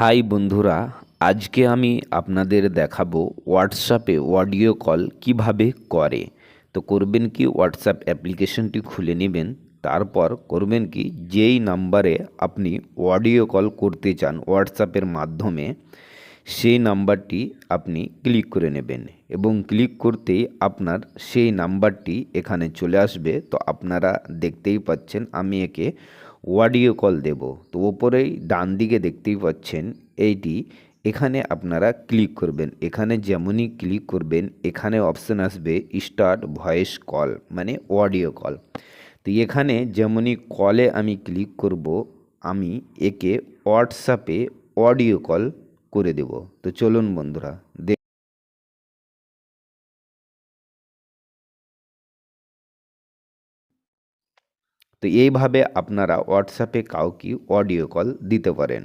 High বন্ধুরা, আজকে আমি আপনাদের দেখাবো হোয়াটসঅ্যাপে অডিও কল কীভাবে করে। তো করবেন কি হোয়াটসঅ্যাপ অ্যাপ্লিকেশনটি খুলে নেবেন, তারপর করবেন কি, যেই নাম্বারে আপনি অডিও কল করতে চান হোয়াটসঅ্যাপের মাধ্যমে, সেই নাম্বারটি আপনি ক্লিক করে নেবেন এবং ক্লিক করতেই আপনার সেই নাম্বারটি এখানে চলে আসবে। তো আপনারা দেখতেই পাচ্ছেন, আমি একে অডিও কল দেব। তো ওপরেই ডান দিকে দেখতেই পাচ্ছেন, এইটি এখানে আপনারা ক্লিক করবেন। এখানে যেমনই ক্লিক করবেন, এখানে অপশান আসবে স্টার্ট ভয়েস কল মানে অডিও কল তো এখানে যেমনই কলে আমি ক্লিক করব, আমি একে হোয়াটসঅ্যাপে অডিও কল করে দেব। তো চলুন বন্ধুরা তো এইভাবে আপনারা হোয়াটসঅ্যাপে কাউকে অডিও কল দিতে পারেন